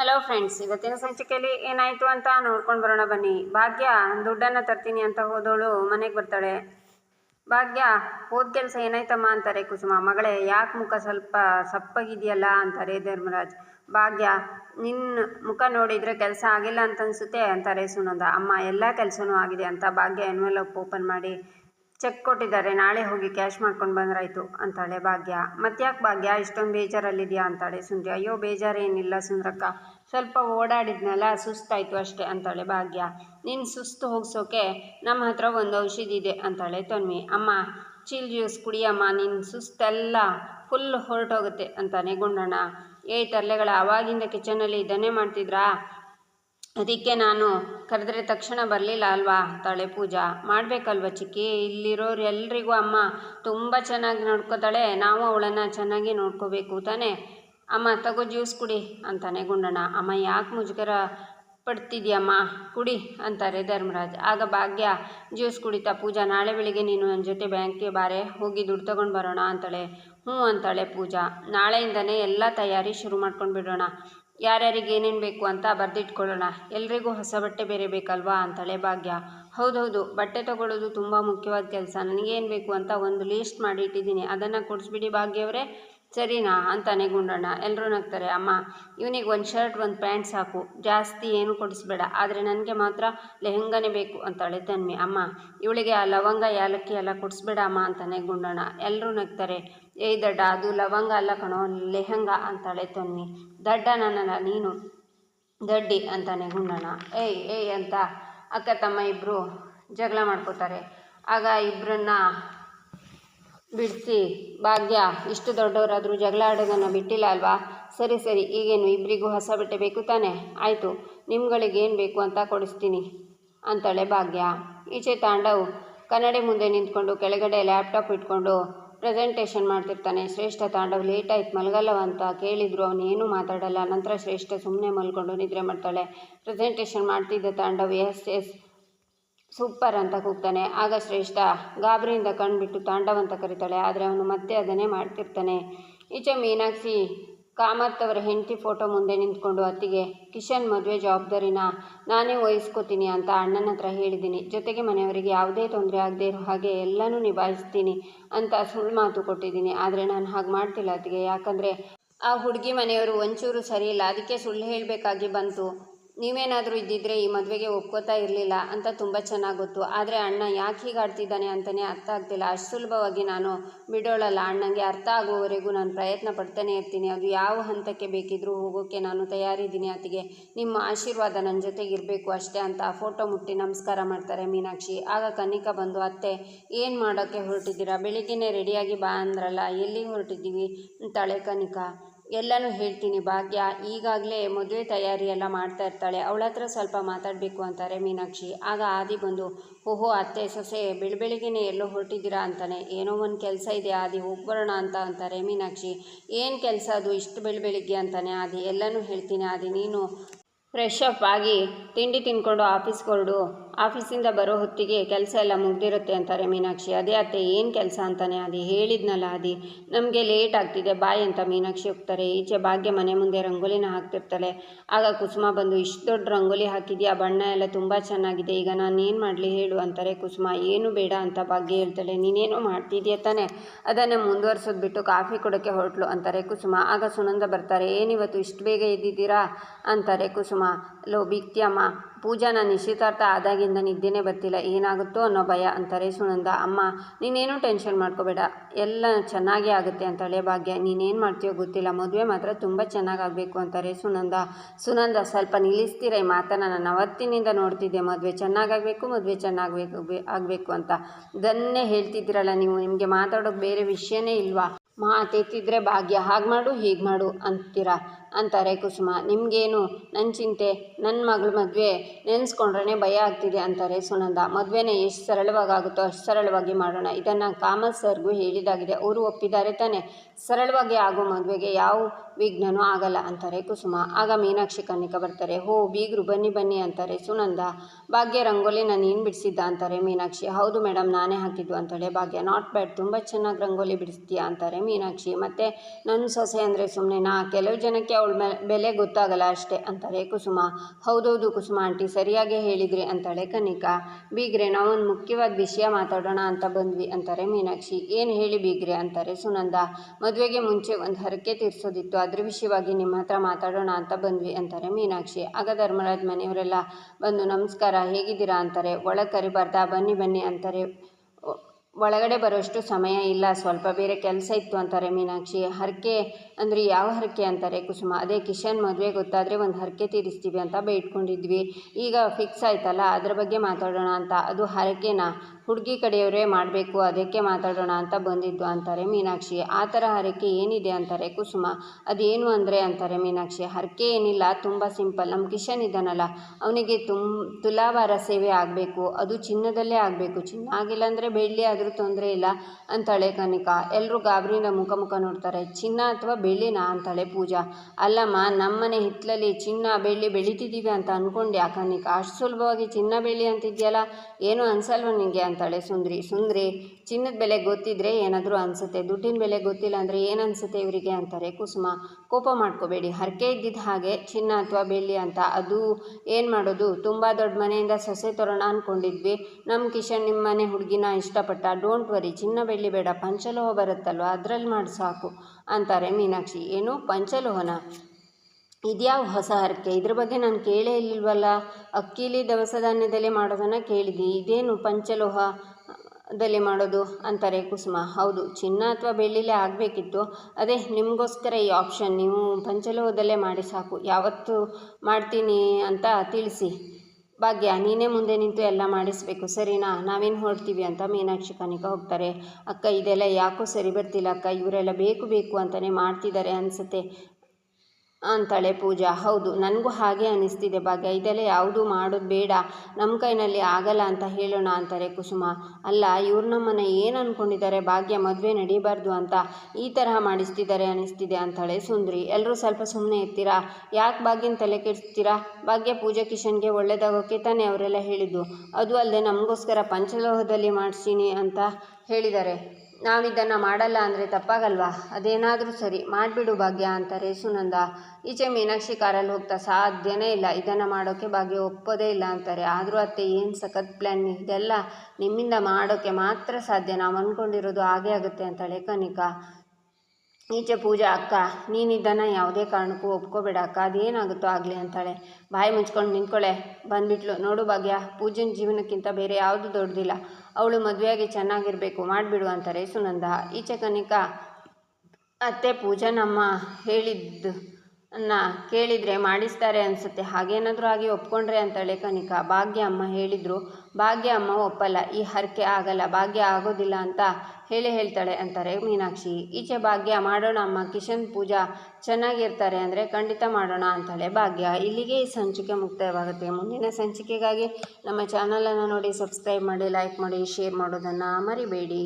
Hello friends ಇವತ್ತಿನ ಸಂಚಿಕೆಯಲ್ಲಿ ಏನಾಯಿತು ಅಂತ ನೋಡ್ಕೊಂಡು ಬರೋಣ ಬನ್ನಿ. ಭಾಗ್ಯ, ದುಡ್ಡನ್ನು ತರ್ತೀನಿ ಅಂತ ಹೋದವಳು ಮನೆಗೆ ಬರ್ತಾಳೆ. ಭಾಗ್ಯ, ಹೋದ ಕೆಲಸ ಏನಾಯ್ತಮ್ಮ ಅಂತಾರೆ ಕುಸುಮ. ಮಗಳೇ, ಯಾಕೆ ಮುಖ ಸ್ವಲ್ಪ ಸಪ್ಪಗಿದೆಯಲ್ಲ ಅಂತಾರೆ ಧರ್ಮರಾಜ್. ಭಾಗ್ಯ ನಿನ್ನ ಮುಖ ನೋಡಿದರೆ ಕೆಲಸ ಆಗಿಲ್ಲ ಅಂತ ಅನಿಸುತ್ತೆ ಅಂತಾರೆ ಸುನಂದ. ಅಮ್ಮ, ಎಲ್ಲ ಕೆಲಸನೂ ಆಗಿದೆ ಅಂತ ಭಾಗ್ಯ ಎನ್ವೆಲಪ್ ಓಪನ್ ಮಾಡಿ ಚೆಕ್ ಕೊಟ್ಟಿದ್ದಾರೆ, ನಾಳೆ ಹೋಗಿ ಕ್ಯಾಶ್ ಮಾಡ್ಕೊಂಡು ಬಂದ್ರಾಯ್ತು ಅಂತಾಳೆ ಭಾಗ್ಯ. ಮತ್ತ್ಯಾಕೆ ಭಾಗ್ಯ, ಇಷ್ಟೊಂದು ಬೇಜಾರಲ್ಲಿದೆಯಾ ಅಂತಾಳೆ ಸುಂದ್ರಿ. ಅಯ್ಯೋ, ಬೇಜಾರೇನಿಲ್ಲ ಸುಂದ್ರಕ್ಕ. ಸ್ವಲ್ಪ ಓಡಾಡಿದ್ನಲ್ಲ, ಸುಸ್ತಾಯಿತು ಅಷ್ಟೇ ಅಂತಾಳೆ ಭಾಗ್ಯ. ನೀನು ಸುಸ್ತು ಹೋಗ್ಸೋಕೆ ನಮ್ಮ ಹತ್ರ ಒಂದು ಔಷಧಿ ಇದೆ ಅಂತಾಳೆ ತನ್ವಿ. ಅಮ್ಮ, ಚಿಲ್ ಜ್ಯೂಸ್ ಕುಡಿಯಮ್ಮ ನಿನ್ನ ಸುಸ್ತೆಲ್ಲ ಫುಲ್ ಹೊರಟೋಗುತ್ತೆ ಅಂತಾನೆ ಗುಂಡಣ್ಣ. ಏಯ್, ತರ್ಲೆಗಳ, ಅವಾಗಿಂದ ಕಿಚನಲ್ಲಿ ಇದನ್ನೇ ಮಾಡ್ತಿದ್ರಾ? ಅದಕ್ಕೆ ನಾನು ಕರೆದ್ರೆ ತಕ್ಷಣ ಬರಲಿಲ್ಲ ಅಲ್ವಾ? ಅಂತಾಳೆ ಪೂಜಾ. ಮಾಡಬೇಕಲ್ವ ಚಿಕ್ಕಿ? ಇಲ್ಲಿರೋರು ಎಲ್ರಿಗೂ ಅಮ್ಮ ತುಂಬ ಚೆನ್ನಾಗಿ ನೋಡ್ಕೋತಾಳೆ. ನಾವು ಅವಳನ್ನು ಚೆನ್ನಾಗಿ ನೋಡ್ಕೋಬೇಕು ತಾನೇ. ಅಮ್ಮ, ತಗೋ ಜ್ಯೂಸ್ ಕುಡಿ ಅಂತಾನೆ ಗುಂಡಣ್ಣ. ಅಮ್ಮ, ಯಾಕೆ ಮುಜುಗರ ಪಡ್ತಿದ್ಯಮ್ಮ? ಕುಡಿ ಅಂತಾರೆ ಧರ್ಮರಾಜ್. ಆಗ ಭಾಗ್ಯ, ಜ್ಯೂಸ್ ಕುಡಿತಾ ಪೂಜಾ, ನಾಳೆ ಬೆಳಿಗ್ಗೆ ನೀನು ನನ್ನ ಜೊತೆ ಬ್ಯಾಂಕ್ಗೆ ಬಾರೆ, ಹೋಗಿ ದುಡ್ಡು ತಗೊಂಡು ಬರೋಣ ಅಂತಾಳೆ. ಹ್ಞೂ ಅಂತಾಳೆ ಪೂಜಾ. ನಾಳೆಯಿಂದನೇ ಎಲ್ಲ ತಯಾರಿ ಶುರು ಮಾಡ್ಕೊಂಡು ಬಿಡೋಣ ಯಾರ್ಯಾರಿಗೆ ಏನೇನು ಬೇಕು ಅಂತ ಬರೆದಿಟ್ಕೊಳ್ಳೋಣ. ಎಲ್ರಿಗೂ ಹೊಸ ಬಟ್ಟೆ ಬೇರೆ ಬೇಕಲ್ವಾ ಅಂತಾಳೆ ಭಾಗ್ಯ ಹೌದೌದು, ಬಟ್ಟೆ ತಗೊಳ್ಳೋದು ತುಂಬ ಮುಖ್ಯವಾದ ಕೆಲಸ. ನನಗೇನು ಬೇಕು ಅಂತ ಒಂದು ಲೀಸ್ಟ್ ಮಾಡಿ ಇಟ್ಟಿದ್ದೀನಿ. ಅದನ್ನು ಕೊಡಿಸ್ಬಿಡಿ ಭಾಗ್ಯವರೇ. ಸರಿನಾ? ಅಂತಾನೆ ಗುಂಡಣ್ಣ. ಎಲ್ಲರೂ ನಗ್ತಾರೆ. ಅಮ್ಮ, ಇವನಿಗೆ ಒಂದು ಶರ್ಟ್ ಒಂದು ಪ್ಯಾಂಟ್ ಸಾಕು. ಜಾಸ್ತಿ ಏನು ಕೊಡಿಸ್ಬೇಡ. ಆದರೆ ನನಗೆ ಮಾತ್ರ ಲೆಹಂಗಾನೇ ಬೇಕು ಅಂತಾಳೆ ತನ್ಮಿ ಅಮ್ಮ, ಇವಳಿಗೆ ಆ ಲವಂಗ, ಯಾಲಕ್ಕಿ ಎಲ್ಲ ಕೊಡಿಸ್ಬೇಡ ಅಮ್ಮ ಅಂತಾನೆ ಗುಂಡಣ್ಣ. ಎಲ್ಲರೂ ನಗ್ತಾರೆ. ಏಯ್ ದಡ್ಡ, ಅದು ಲವಂಗ ಅಲ್ಲ ಕಣೋ, ಲೆಹಂಗ ಅಂತಾಳೆ ತೊನ್ನಿ. ದಡ್ಡ ನನ್ನ ನೀನು ದಡ್ಡಿ ಅಂತಾನೆ ಗುಂಡಣ್ಣ ಏಯ್ ಏಯ್ ಅಂತ ಅಕ್ಕ ತಮ್ಮ ಇಬ್ಬರು ಜಗಳ ಮಾಡ್ಕೋತಾರೆ. ಆಗ ಇಬ್ಬರನ್ನ ಬಿಡಿಸಿ, ಭಾಗ್ಯ, ಇಷ್ಟು ದೊಡ್ಡವರಾದರೂ ಜಗಳ ಆಡೋದನ್ನು ಬಿಟ್ಟಿಲ್ಲ ಅಲ್ವಾ? ಸರಿ ಸರಿ, ಈಗೇನು ಇಬ್ಬರಿಗೂ ಹೊಸ ಬಟ್ಟೆ ಬೇಕು ತಾನೆ? ಆಯಿತು ನಿಮ್ಗಳಿಗೇನು ಬೇಕು ಅಂತ ಕೊಡಿಸ್ತೀನಿ, ಅಂತಾಳೆ ಭಾಗ್ಯ. ಈಚೆ ತಾಂಡವ್ ಕನ್ನಡಿ ಮುಂದೆ ನಿಂತ್ಕೊಂಡು ಕೆಳಗಡೆ ಲ್ಯಾಪ್ಟಾಪ್ ಇಟ್ಕೊಂಡು ಪ್ರೆಸೆಂಟೇಷನ್ ಮಾಡ್ತಿರ್ತಾನೆ. ಶ್ರೇಷ್ಠ ತಾಂಡವ್ ಲೇಟ್ ಆಯ್ತು ಮಲಗಲ್ಲವ ಅಂತ ಕೇಳಿದ್ರು. ಅವನು ಏನೂ ಮಾತಾಡಲ್ಲ. ನಂತರ ಶ್ರೇಷ್ಠ ಸುಮ್ಮನೆ ಮಲ್ಕೊಂಡು ನಿದ್ರೆ ಮಾಡ್ತಾಳೆ. ಪ್ರೆಸೆಂಟೇಷನ್ ಮಾಡ್ತಿದ್ದ ತಾಂಡವ್, ಎಸ್ ಎಸ್, ಸೂಪರ್ ಅಂತ ಕೂಗ್ತಾನೆ. ಆಗ ಶ್ರೇಷ್ಠ ಗಾಬರಿಯಿಂದ ಕಣ್ಬಿಟ್ಟು ತಾಂಡವ್ ಅಂತ ಕರೀತಾಳೆ. ಆದರೆ ಅವನು ಮತ್ತೆ ಅದನ್ನೇ ಮಾಡ್ತಿರ್ತಾನೆ. ಈಚೆ ಮೀನಾಕ್ಷಿ ಕಾಮತ್ ಅವರ ಹೆಂಡತಿ ಫೋಟೋ ಮುಂದೆ ನಿಂತ್ಕೊಂಡು, ಅತ್ತಿಗೆ, ಕಿಶನ್, ಮದುವೆ ಜವಾಬ್ದಾರಿನ? ನಾನೇ ವಹಿಸ್ಕೋತೀನಿ ಅಂತ ಅಣ್ಣನ ಹತ್ರ ಹೇಳಿದ್ದೀನಿ. ಜೊತೆಗೆ ಮನೆಯವರಿಗೆ ಯಾವುದೇ ತೊಂದರೆ ಆಗದೆ ಇರೋ ಹಾಗೆ ಎಲ್ಲನೂ ನಿಭಾಯಿಸ್ತೀನಿ ಅಂತ ಸುಳ್ಳು ಮಾತು ಕೊಟ್ಟಿದ್ದೀನಿ. ಆದರೆ ನಾನು ಹಾಗೆ ಮಾಡ್ತಿಲ್ಲ ಅತ್ತಿಗೆ. ಯಾಕಂದರೆ, ಆ ಹುಡುಗಿ ಮನೆಯವರು ಒಂಚೂರು ಸರಿ ಅದಕ್ಕೆ ಸುಳ್ಳು ಹೇಳಬೇಕಾಗಿ ಬಂತು. ನೀವೇನಾದರೂ ಇದ್ದಿದ್ರೆ ಈ ಮದುವೆಗೆ ಒಪ್ಕೋತಾ ಇರಲಿಲ್ಲ ಅಂತ ತುಂಬ ಚೆನ್ನಾಗಿ ಗೊತ್ತು. ಆದರೆ ಅಣ್ಣ ಯಾಕೆ ಹೀಗೆ ಆಡ್ತಿದ್ದಾನೆ ಅಂತಲೇ ಅರ್ಥ ಆಗ್ತಿಲ್ಲ. ಅಷ್ಟು ಸುಲಭವಾಗಿ ನಾನು ಬಿಡೋಳಲ್ಲ. ಅಣ್ಣಂಗೆ ಅರ್ಥ ಆಗುವವರೆಗೂ ನಾನು ಪ್ರಯತ್ನ ಪಡ್ತಾನೆ ಇರ್ತೀನಿ. ಅದು ಯಾವ ಹಂತಕ್ಕೆ ಬೇಕಿದ್ರೂ ಹೋಗೋಕ್ಕೆ ನಾನು ತಯಾರಿದ್ದೀನಿ ಆತಿಗೆ ನಿಮ್ಮ ಆಶೀರ್ವಾದ ನನ್ನ ಜೊತೆಗೆ ಇರಬೇಕು ಅಷ್ಟೇ ಅಂತ ಫೋಟೋ ಮುಟ್ಟಿ ನಮಸ್ಕಾರ ಮಾಡ್ತಾರೆ ಮೀನಾಕ್ಷಿ. ಆಗ ಕನಿಕಾ ಬಂದು, ಅತ್ತೆ, ಏನು ಮಾಡೋಕ್ಕೆ ಹೊರಟಿದ್ದೀರಾ? ಬೆಳಿಗ್ಗೆನೇ ರೆಡಿಯಾಗಿ ಬಾ ಅಂದ್ರಲ್ಲ. ಎಲ್ಲಿಗೆ ಹೊರಟಿದ್ದೀವಿ? ಅಂತಾಳೆ ಕನಿಕಾ ಎಲ್ಲನೂ ಹೇಳ್ತೀನಿ, ಭಾಗ್ಯ. ಈಗಾಗಲೇ ಮದುವೆ ತಯಾರಿ ಎಲ್ಲ ಮಾಡ್ತಾ ಇರ್ತಾಳೆ. ಅವಳ ಹತ್ರ ಸ್ವಲ್ಪ ಮಾತಾಡಬೇಕು ಅಂತಾರೆ ಮೀನಾಕ್ಷಿ. ಆಗ ಆದಿ ಬಂದು, ಓಹೋ ಅತ್ತೆ, ಸೊಸೆ ಬೆಳ ಬೆಳಿಗ್ಗೆನೇ ಎಲ್ಲೋ ಹೊರಟಿದ್ದೀರಾ ಅಂತಾನೆ. ಏನೋ ಒಂದು ಕೆಲಸ ಇದೆ ಆದಿ, ಹೋಗ್ಬರೋಣ ಅಂತ ಅಂತಾರೆ ಮೀನಾಕ್ಷಿ. ಏನು ಕೆಲಸ ಅದು? ಇಷ್ಟು ಬೆಳಬೆಳಿಗ್ಗೆ ಅಂತಾನೆ ಆದಿ. ಎಲ್ಲನೂ ಹೇಳ್ತೀನಿ ಆದಿ, ನೀನು ಫ್ರೆಶ್ ಅಪ್ ಆಗಿ ತಿಂಡಿ ತಿನ್ಕೊಂಡು ಆಫೀಸ್ಗೆ ಹೊರಡು. ಆಫೀಸಿಂದ ಬರೋ ಹೊತ್ತಿಗೆ ಕೆಲಸ ಎಲ್ಲ ಮುಗ್ದಿರುತ್ತೆ ಅಂತಾರೆ ಮೀನಾಕ್ಷಿ. ಅದೇ ಅತ್ತೆ, ಏನು ಕೆಲಸ ಅಂತಾನೆ ಅದಿ ಹೇಳಿದ್ನಲ್ಲ ಅದಿ ನಮಗೆ ಲೇಟ್ ಆಗ್ತಿದೆ, ಬಾಯ್ ಅಂತ ಮೀನಾಕ್ಷಿ ಹೋಗ್ತಾರೆ ಈಚೆ ಭಾಗ್ಯ ಮನೆ ಮುಂದೆ ರಂಗೋಲಿನ ಹಾಕ್ತಿರ್ತಾಳೆ. ಆಗ ಕುಸುಮ ಬಂದು, ಇಷ್ಟು ದೊಡ್ಡ ರಂಗೋಲಿ ಹಾಕಿದ್ಯಾ? ಬಣ್ಣ ಎಲ್ಲ ತುಂಬ ಚೆನ್ನಾಗಿದೆ. ಈಗ ನಾನು ಏನು ಮಾಡಲಿ ಹೇಳು ಅಂತಾರೆ ಕುಸುಮ. ಏನು ಬೇಡ ಅಂತ ಭಾಗ್ಯ ಹೇಳ್ತಾಳೆ. ನೀನೇನು ಮಾಡ್ತಿದ್ಯಾ ತಾನೆ? ಅದನ್ನೇ ಮುಂದುವರ್ಸೋದು ಬಿಟ್ಟು ಕಾಫಿ ಕೊಡೋಕ್ಕೆ ಹೊರಟ್ಲು ಅಂತಾರೆ ಕುಸುಮ. ಆಗ ಸುನಂದ ಬರ್ತಾರೆ. ಏನಿವತ್ತು ಇಷ್ಟು ಬೇಗ ಎದ್ದಿದ್ದೀರಾ? ಅಂತಾರೆ ಕುಸುಮ. ಲೋ ಬಿಕ್ತಿಯಮ್ಮ ಪೂಜಾನ ನಿಶ್ಚಿತಾರ್ಥ ಆದಾಗಿಂದ ನಿದ್ದೆನೇ ಬರ್ತಿಲ್ಲ. ಏನಾಗುತ್ತೋ ಅನ್ನೋ ಭಯ ಅಂತಾರೆ ಸುನಂದ. ಅಮ್ಮ, ನೀನೇನು ಟೆನ್ಷನ್ ಮಾಡ್ಕೋಬೇಡ. ಎಲ್ಲ ಚೆನ್ನಾಗೇ ಆಗುತ್ತೆ ಅಂತಾಳೆ ಭಾಗ್ಯ. ನೀನೇನು ಮಾಡ್ತೀಯೋ ಗೊತ್ತಿಲ್ಲ. ಮದುವೆ ಮಾತ್ರ ತುಂಬ ಚೆನ್ನಾಗಾಗಬೇಕು ಅಂತಾರೆ ಸುನಂದ. ಸುನಂದ, ಸ್ವಲ್ಪ ನಿಲ್ಲಿಸ್ತೀರ ಈ ಮಾತನ್ನು? ನಾನು ಅವತ್ತಿನಿಂದ ನೋಡ್ತಿದ್ದೆ. ಮದುವೆ ಚೆನ್ನಾಗಾಗಬೇಕು, ಮದುವೆ ಚೆನ್ನಾಗಬೇಕು ಆಗಬೇಕು ಅಂತ. ಇದನ್ನೇ ಹೇಳ್ತಿದ್ದೀರಲ್ಲ ನೀವು. ನಿಮಗೆ ಮಾತಾಡೋಕೆ ಬೇರೆ ವಿಷಯನೇ ಇಲ್ವಾ? ಮಾತೆತ್ತಿದ್ರೆ ಭಾಗ್ಯ. ಹಾಗೆ ಮಾಡು, ಹೀಗೆ ಮಾಡು ಅಂತೀರಾ? ಅಂತಾರೆ ಕುಸುಮ. ನಿಮಗೇನು? ನನ್ನ ಚಿಂತೆ ನನ್ನ ಮಗಳ ಮದುವೆ ನೆನೆಸ್ಕೊಂಡ್ರೇ ಭಯ ಆಗ್ತಿದೆ ಅಂತಾರೆ ಸುನಂದ. ಮದುವೆನೇ ಎಷ್ಟು ಸರಳವಾಗಿ ಆಗುತ್ತೋ ಅಷ್ಟು ಸರಳವಾಗಿ ಮಾಡೋಣ. ಇದನ್ನು ಕಾಮತ್ ಸರ್ಗೂ ಹೇಳಿದಾಗಿದೆ. ಅವರು ಒಪ್ಪಿದ್ದಾರೆ ತಾನೆ. ಸರಳವಾಗಿ ಆಗೋ ಮದುವೆಗೆ ಯಾವ ವಿಘ್ನನೂ ಆಗಲ್ಲ ಅಂತಾರೆ ಕುಸುಮ. ಆಗ ಮೀನಾಕ್ಷಿ ಕನ್ನಿಕ ಬರ್ತಾರೆ. ಹೋ, ಬೀಗರು, ಬನ್ನಿ ಬನ್ನಿ ಅಂತಾರೆ ಸುನಂದ. ಭಾಗ್ಯ ರಂಗೋಲಿ ನಾನು ಏನು ಬಿಡಿಸಿದ್ದ ಅಂತಾರೆ ಮೀನಾಕ್ಷಿ. ಹೌದು ಮೇಡಮ್ ನಾನೇ ಹಾಕಿದ್ದು ಅಂತಾಳೆ ಭಾಗ್ಯ. ನಾಟ್ ಬ್ಯಾಡ್ ತುಂಬ ಚೆನ್ನಾಗಿ ರಂಗೋಲಿ ಬಿಡಿಸ್ತೀಯಾ ಅಂತಾರೆ ಮೀನಾಕ್ಷಿ. ಮತ್ತು ನನ್ನ ಸೊಸೆ ಅಂದರೆ ಸುಮ್ಮನೆ ನಾ. ಕೆಲವು ಜನಕ್ಕೆ ಅವಳ ಬೆಲೆ ಗೊತ್ತಾಗಲ್ಲ ಅಷ್ಟೇ ಅಂತಾರೆ ಕುಸುಮ. ಹೌದೌದು ಕುಸುಮ ಆಂಟಿ, ಸರಿಯಾಗಿ ಹೇಳಿದ್ರಿ ಅಂತಾಳೆ ಕನಿಕಾ. ಬೀಗ್ರೆ, ನಾವೊಂದು ಮುಖ್ಯವಾದ ವಿಷಯ ಮಾತಾಡೋಣ ಅಂತ ಬಂದ್ವಿ ಅಂತಾರೆ ಮೀನಾಕ್ಷಿ. ಏನು ಹೇಳಿ ಬೀಗ್ರೆ ಅಂತಾರೆ ಸುನಂದ. ಮದುವೆಗೆ ಮುಂಚೆ ಒಂದು ಹರಕೆ ತೀರಿಸೋದಿತ್ತು, ಅದ್ರ ವಿಷಯವಾಗಿ ನಿಮ್ಮ ಹತ್ರ ಮಾತಾಡೋಣ ಅಂತ ಬಂದ್ವಿ ಅಂತಾರೆ ಮೀನಾಕ್ಷಿ. ಆಗ ಧರ್ಮರಾಜ್ ಮನೆಯವರೆಲ್ಲ ಬಂದು, ನಮಸ್ಕಾರ, ಹೇಗಿದ್ದೀರಾ ಅಂತಾರೆ. ಒಳಗೆ ಕರಿಬಾರ್ದಾ, ಬನ್ನಿ ಬನ್ನಿ ಅಂತಾರೆ ಒಳಗಡೆ ಬರೋಷ್ಟು ಸಮಯ ಇಲ್ಲ. ಸ್ವಲ್ಪ ಬೇರೆ ಕೆಲಸ ಇತ್ತು ಅಂತಾರೆ ಮೀನಾಕ್ಷಿ. ಹರಕೆ ಅಂದರೆ ಯಾವ ಹರಕೆ ಅಂತಾರೆ ಕುಸುಮ? ಅದೇ ಕಿಶನ್ ಮದುವೆ ಗೊತ್ತಾದರೆ ಒಂದು ಹರಕೆ ತೀರಿಸ್ತೀವಿ ಅಂತ ಬೇಡ್ಕೊಂಡಿದ್ವಿ. ಈಗ ಫಿಕ್ಸ್ ಆಯ್ತಲ್ಲ, ಅದ್ರ ಬಗ್ಗೆ ಮಾತಾಡೋಣ ಅಂತ. ಅದು ಹರಕೆನಾ? ಹುಡುಗಿ ಕಡೆಯವರೇ ಮಾಡಬೇಕು, ಅದಕ್ಕೆ ಮಾತಾಡೋಣ ಅಂತ ಬಂದಿದ್ದು ಅಂತಾರೆ ಮೀನಾಕ್ಷಿ. ಆ ಥರ ಹರಕೆ ಏನಿದೆ ಅಂತಾರೆ ಕುಸುಮ? ಅದೇನು ಅಂದರೆ ಅಂತಾರೆ ಮೀನಾಕ್ಷಿ, ಹರಕೆ ಏನಿಲ್ಲ, ತುಂಬ ಸಿಂಪಲ್. ನಮ್ಮ ಕಿಶನ್ ಇದ್ದಾನಲ್ಲ, ಅವನಿಗೆ ತುಮ್, ತುಲಾವಾರ ಸೇವೆ ಆಗಬೇಕು. ಅದು ಚಿನ್ನದಲ್ಲೇ ಆಗಬೇಕು. ಚಿನ್ನ ಆಗಿಲ್ಲ ಅಂದರೆ ಬೆಳ್ಳಿ ಆದರೂ ತೊಂದರೆ ಇಲ್ಲ ಅಂತಾಳೆ ಕನಿಕಾ. ಎಲ್ಲರೂ ಗಾಬರಿಯಿಂದ ಮುಖ ಮುಖ ನೋಡ್ತಾರೆ. ಚಿನ್ನ ಅಥವಾ ಬೆಳ್ಳಿನಾ ಅಂತಾಳೆ ಪೂಜಾ. ಅಲ್ಲಮ್ಮ, ನಮ್ಮನೆ ಹಿತ್ತಲಲ್ಲಿ ಚಿನ್ನ, ಬೆಳ್ಳಿ ಬೆಳೀತಿದ್ದೀವಿ ಅಂತ ಅಂದ್ಕೊಂಡ್ಯಾ ಕನಿಕಾ? ಅಷ್ಟು ಸುಲಭವಾಗಿ ಚಿನ್ನ, ಬೆಳ್ಳಿ ಅಂತಿದ್ಯಲ್ಲ? ಏನೂ ಅನ್ಸಲ್ವ ನಿನಗೆ ಅಂತಾಳೆ ಸುಂದ್ರಿ. ಸುಂದ್ರಿ, ಚಿನ್ನದ ಬೆಲೆ ಗೊತ್ತಿದ್ರೆ ಏನಾದರೂ ಅನಿಸುತ್ತೆ. ದುಡ್ಡಿನ ಬೆಲೆ ಗೊತ್ತಿಲ್ಲ ಅಂದರೆ ಏನು ಅನಿಸುತ್ತೆ ಇವರಿಗೆ? ಅಂತಾರೆ ಕುಸುಮ. ಕೋಪ ಮಾಡ್ಕೋಬೇಡಿ. ಹರಕೆ ಇದ್ದಿದ್ದ ಹಾಗೆ ಚಿನ್ನ ಅಥವಾ ಬೆಳ್ಳಿ ಅಂತ. ಅದು ಏನು ಮಾಡೋದು? ತುಂಬ ದೊಡ್ಡ ಮನೆಯಿಂದ ಸೊಸೆ ತರೋಣ ಅಂದ್ಕೊಂಡಿದ್ವಿ ನಮ್ಮ ಕಿಶನ್ ನಿಮ್ಮ ಮನೆ ಹುಡುಗಿನ ಇಷ್ಟಪಟ್ಟ ಡೋಂಟ್ ವರಿ ಚಿನ್ನ ಬೆಳ್ಳಿ ಬೇಡ, ಪಂಚಲೋಹ ಬರುತ್ತಲ್ವ? ಅದರಲ್ಲಿ ಮಾಡಿ ಸಾಕು. ಅಂತಾರೆ ಮೀನಾಕ್ಷಿ. ಏನು? ಪಂಚಲೋಹನ? ಇದ್ಯಾವ ಹೊಸ ಹರಕೆ? ಇದ್ರ ಬಗ್ಗೆ ನಾನು ಕೇಳೇ ಇಲ್ವಲ್ಲ ಅಕ್ಕಿಲಿ ದವಸ ಧಾನ್ಯದಲ್ಲಿ ಮಾಡೋದನ್ನು ಕೇಳಿದೆ ಇದೇನು ಪಂಚಲೋಹ ದಲ್ಲಿ ಮಾಡೋದು? ಅಂತಾರೆ ಕುಸುಮ. ಹೌದು, ಚಿನ್ನ ಅಥವಾ ಬೆಳ್ಳಿಲೇ ಆಗಬೇಕಿತ್ತು. ಅದೇ, ನಿಮಗೋಸ್ಕರ ಈ ಆಪ್ಷನ್ ನೀವು ಪಂಚಲೋಹದಲ್ಲೇ ಮಾಡಿ ಸಾಕು. ಯಾವತ್ತು ಮಾಡ್ತೀನಿ ಅಂತ ತಿಳಿಸಿ. ಭಾಗ್ಯ, ನೀನೇ ಮುಂದೆ ನಿಂತು ಎಲ್ಲ ಮಾಡಿಸ್ಬೇಕು. ಸರಿನಾ? ನಾವೇನು ಹೊರಡ್ತೀವಿ ಅಂತ ಮೀನಾಕ್ಷಿ ಕನಿಕ ಹೋಗ್ತಾರೆ. ಅಕ್ಕ, ಇದೆಲ್ಲ ಯಾಕೋ ಸರಿ ಬರ್ತಿಲ್ಲ ಅಕ್ಕ, ಇವರೆಲ್ಲ ಬೇಕು ಬೇಕು ಅಂತಲೇ ಮಾಡ್ತಿದ್ದಾರೆ ಅನಿಸುತ್ತೆ. ಅಂತಾಳೆ ಪೂಜಾ. ಹೌದು, ನನಗೂ ಹಾಗೆ ಅನಿಸ್ತಿದೆ ಭಾಗ್ಯ. ಇದೆಲ್ಲ ಯಾವುದೂ ಮಾಡೋದು ಬೇಡ. ನಮ್ಮ ಕೈನಲ್ಲಿ ಆಗಲ್ಲ ಅಂತ ಹೇಳೋಣ ಅಂತಾರೆ ಕುಸುಮ. ಅಲ್ಲ, ಇವ್ರು ನಮ್ಮನ್ನು ಏನು ಅಂದ್ಕೊಂಡಿದ್ದಾರೆ ಭಾಗ್ಯ? ಮದುವೆ ನಡೀಬಾರ್ದು ಅಂತ ಈ ತರಹ ಮಾಡಿಸ್ತಿದ್ದಾರೆ ಅನಿಸ್ತಿದೆ ಅಂತಾಳೆ ಸುಂದ್ರಿ. ಎಲ್ಲರೂ ಸ್ವಲ್ಪ ಸುಮ್ಮನೆ ಇರ್ತೀರಾ? ಯಾಕೆ ಭಾಗ್ಯನ ತಲೆ ಕೆಡಿಸ್ತೀರಾ? ಭಾಗ್ಯ ಪೂಜಾ ಕಿಶನ್ಗೆ ಒಳ್ಳೇದಾಗೋಕ್ಕೆ ತಾನೇ ಅವರೆಲ್ಲ ಹೇಳಿದ್ದು. ಅದು ಅಲ್ಲದೆ ನಮಗೋಸ್ಕರ ಪಂಚಲೋಹದಲ್ಲಿ ಮಾಡಿಸ್ತೀನಿ ಅಂತ ಹೇಳಿದ್ದಾರೆ. ನಾವಿದನ್ನು ಮಾಡಲ್ಲ ಅಂದರೆ ತಪ್ಪಾಗಲ್ವಾ? ಅದೇನಾದರೂ ಸರಿ. ಮಾಡಿಬಿಡು ಭಾಗ್ಯ ಅಂತಾರೆ ಸುನಂದ ಈಚೆ ಮೀನಾಕ್ಷಿ ಕಾರಲ್ಲಿ ಹೋಗ್ತಾ ಸಾಧ್ಯನೇ ಇಲ್ಲ. ಇದನ್ನು ಮಾಡೋಕ್ಕೆ ಭಾಗ್ಯ ಒಪ್ಪೋದೇ ಇಲ್ಲ ಅಂತಾರೆ. ಆದರೂ ಅತ್ತೆ, ಏನು ಸಖತ್ ಪ್ಲ್ಯಾನ್ ಇದೆಲ್ಲ ನಿಮ್ಮಿಂದ ಮಾಡೋಕ್ಕೆ ಮಾತ್ರ ಸಾಧ್ಯ. ನಾವು ಅಂದ್ಕೊಂಡಿರೋದು ಹಾಗೇ ಆಗುತ್ತೆ ಅಂತಾಳೆ ಕನಿಕಾ ಈಚೆ ಪೂಜಾ ಅಕ್ಕ, ನೀನು ಇದನ್ನು ಯಾವುದೇ ಕಾರಣಕ್ಕೂ ಒಪ್ಕೋಬೇಡ ಅಕ್ಕ, ಅದೇನಾಗುತ್ತೋ ಆಗಲಿ ಅಂತಾಳೆ. ಬಾಯಿ ಮುಚ್ಕೊಂಡು ನಿಂತ್ಕೊಳ್ಳೆ ಬಂದ್ಬಿಟ್ಲು. ನೋಡು ಭಾಗ್ಯ ಪೂಜನ್ ಜೀವನಕ್ಕಿಂತ ಬೇರೆ ಯಾವುದು ದೊಡ್ಡದಿಲ್ಲ. ಅವಳು ಮದುವೆಯಾಗಿ ಚೆನ್ನಾಗಿರಬೇಕು, ಮಾಡಿಬಿಡು ಅಂತಾರೆ ಸುನಂದ. ಈಚೆ ಕನಿಕ, ಅತ್ತೆ ಪೂಜಾ ನಮ್ಮ ಹೇಳಿದ್ದು ಅನ್ನ ಕೇಳಿದರೆ ಮಾಡಿಸ್ತಾರೆ ಅನಿಸುತ್ತೆ. ಹಾಗೇನಾದರೂ ಆಗಿ ಒಪ್ಕೊಂಡ್ರೆ ಅಂತಾಳೆ ಕನಿಕಾ, ಭಾಗ್ಯ ಅಮ್ಮ ಹೇಳಿದರು. ಭಾಗ್ಯ ಅಮ್ಮ ಒಪ್ಪಲ್ಲ, ಈ ಹರಕೆ ಆಗಲ್ಲ, ಭಾಗ್ಯ ಆಗೋದಿಲ್ಲ ಅಂತ ಹೇಳಿ ಹೇಳ್ತಾಳೆ ಅಂತಾರೆ ಮೀನಾಕ್ಷಿ. ಈಚೆ ಭಾಗ್ಯ, ಮಾಡೋಣ ಅಮ್ಮ, ಕಿಶನ್ ಪೂಜಾ ಚೆನ್ನಾಗಿರ್ತಾರೆ ಅಂದರೆ ಖಂಡಿತ ಮಾಡೋಣ ಅಂತಾಳೆ ಭಾಗ್ಯ. ಇಲ್ಲಿಗೆ ಈ ಸಂಚಿಕೆ ಮುಕ್ತಾಯವಾಗುತ್ತೆ. ಮುಂದಿನ ಸಂಚಿಕೆಗಾಗಿ ನಮ್ಮ ಚಾನಲನ್ನು ನೋಡಿ ಸಬ್ಸ್ಕ್ರೈಬ್ ಮಾಡಿ ಲೈಕ್ ಮಾಡಿ ಶೇರ್ ಮಾಡೋದನ್ನು ಮರಿಬೇಡಿ.